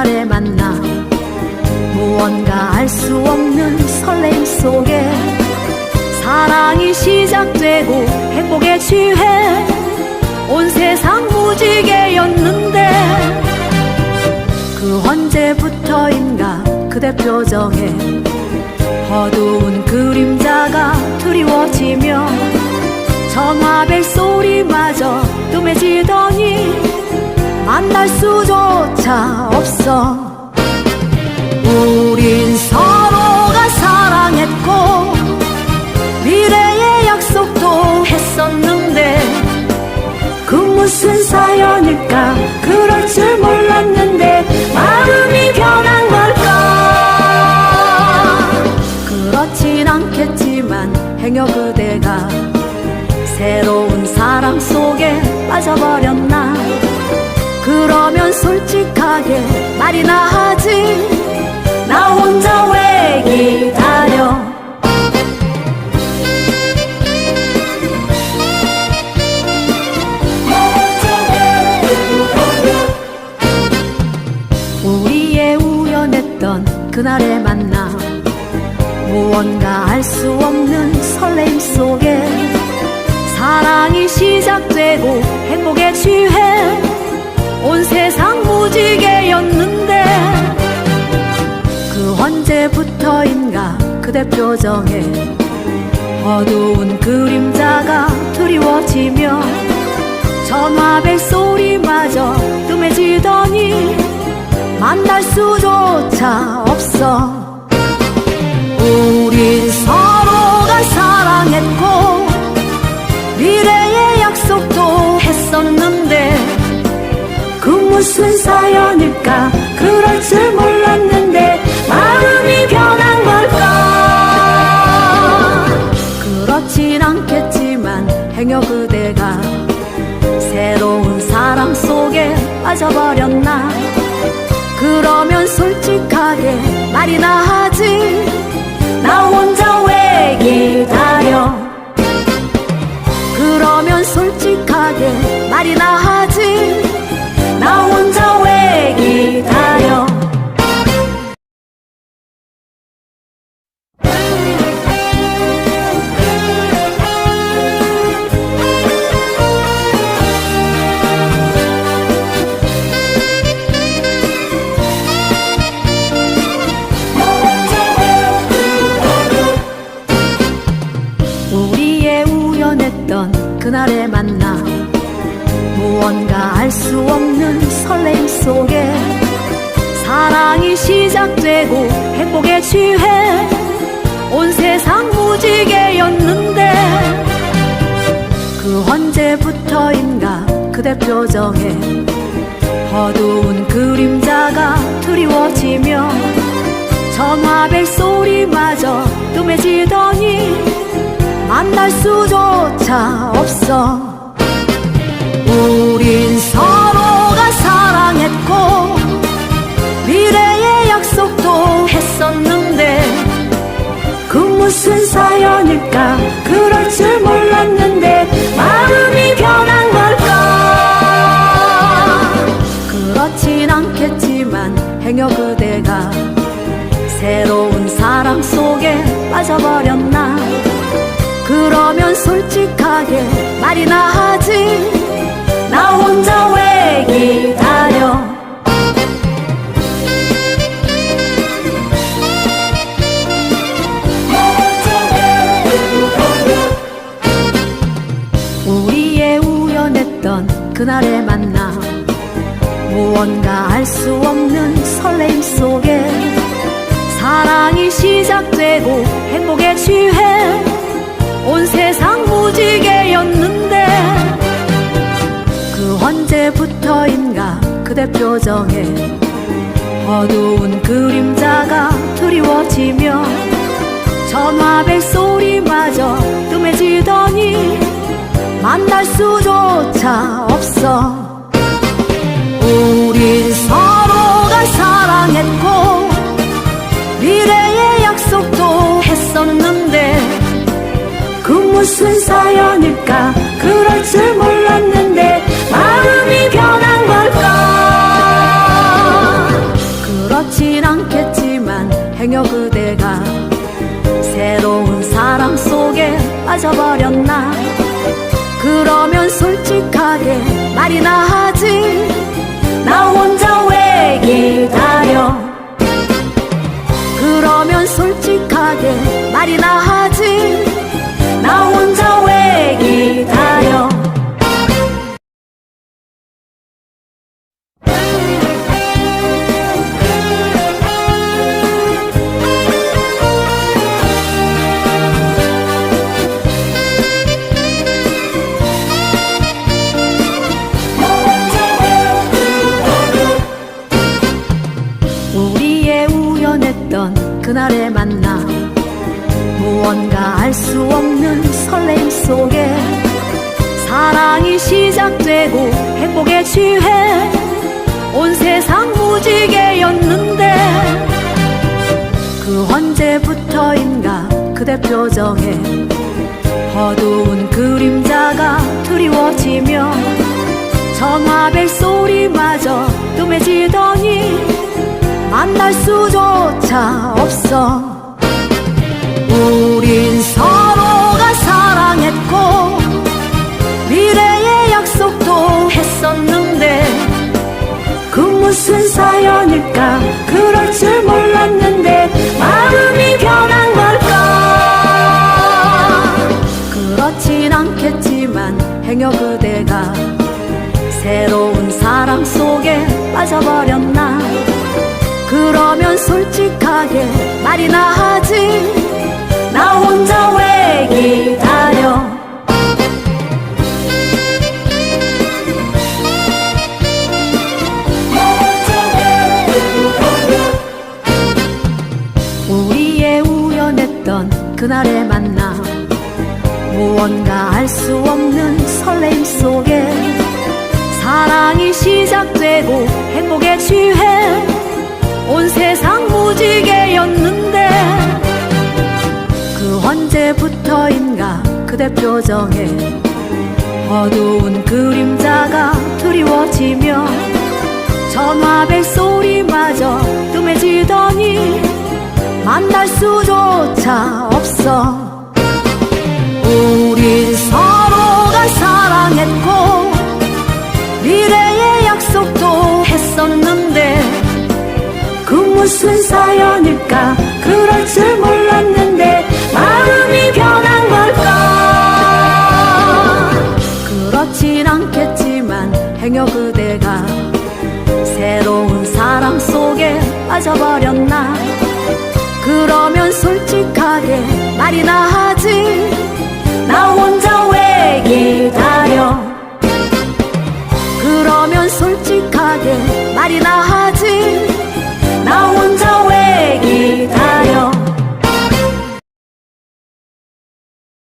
그날의 만남 무언가 알 수 없는 설렘 속에 사랑이 시작되고 행복에 취해 온 세상 무지개였는데 그 언제부터인가 그대 표정에 조차 없어. 우린 서로가 사랑했고 미래의 약속도 했었는데 그 무슨 사연일까? 그럴 줄 몰랐는 만남 무언가 알 수 없는 설렘 속에 사랑이 시작되고 행복에 취해 온 세상 무지개였는데 그 언제부터인가 그대 표정에 어두운 그림자가 드리워지며 전화벨 소리마저 뜸해지더니 만날 수조차 없어 우린 서로가 사랑했고 미래의 약속도 했었는데 그 무슨 사연일까? 그럴 줄 몰랐는데 마음이 변한 걸까? 그렇진 않겠지만 행여 그대가 새로운 사랑 속에 빠져버렸나? 그러면 솔직하게 말이나 하지 나 혼자 왜 기다려 그러면 솔직하게 말이나 무언가 알 수 없는 설렘 속에 사랑이 시작되고 행복에 취해 온 세상 무지개였는데 그 언제부터인가 그대 표정에 어두운 그림자가 드리워지며 전화벨 소리마저 뜸해지더니 만날 수조차 없어 우린 서로가 사랑했고 미래의 약속도 했었는데 그 무슨 사연일까? 그럴 줄 몰랐는데 마음이 변한 걸까? 그렇진 않겠지만 행여 그 무언가 알 수 없는 설렘 속에 사랑이 시작되고 행복에 취해 온 세상 무지개였는데 그 언제부터인가 그대 표정에 어두운 그림자가 드리워지며 전화벨 소리마저 뜸해지더니 만날 수조차 없어 무슨 사연일까? 그럴 줄 몰랐는데 마음이 변한 걸까? 그렇진 않겠지만 행여 그대가 새로운 사랑 속에 빠져버렸나? 그러면 솔직하게 말이나 하지. 나 혼자 왜 기다려? 그러면 솔직하게 말이나 하지 수 없는 설렘 속에 사랑이 시작되고 행복에 취해 온 세상 무지개였는데 그 언제부터인가 그대 표정에 어두운 그림자가 드리워지며 전화벨 소리마저 뜸해지더니 만날 수조차 없어. 우린 서 사연일까 그럴 줄 몰랐는데 마음이 변한 걸까? 그렇진 않겠지만 행여 그대가 새로운 사랑 속에 빠져버렸나? 그러면 솔직하게 말이나 하지. 나 혼자 왜 기다려 무언가 알 수 없는 설렘 속에 사랑이 시작되고 행복에 취해 온 세상 무지개였는데 그 언제부터인가 그대 표정에 어두운 그림자가 드리워지며 전화벨 소리마저 뜸해지더니 만날 수조차 없어 우린 서로가 사랑했고 미래의 약속도 했었는데 그 무슨 사연일까? 그럴 줄 몰랐는데 마음이 변한 걸까? 그렇진 않겠지만 행여 그대가 새로운 사랑 속에 빠져버렸나? 그러면 솔직하게 말이나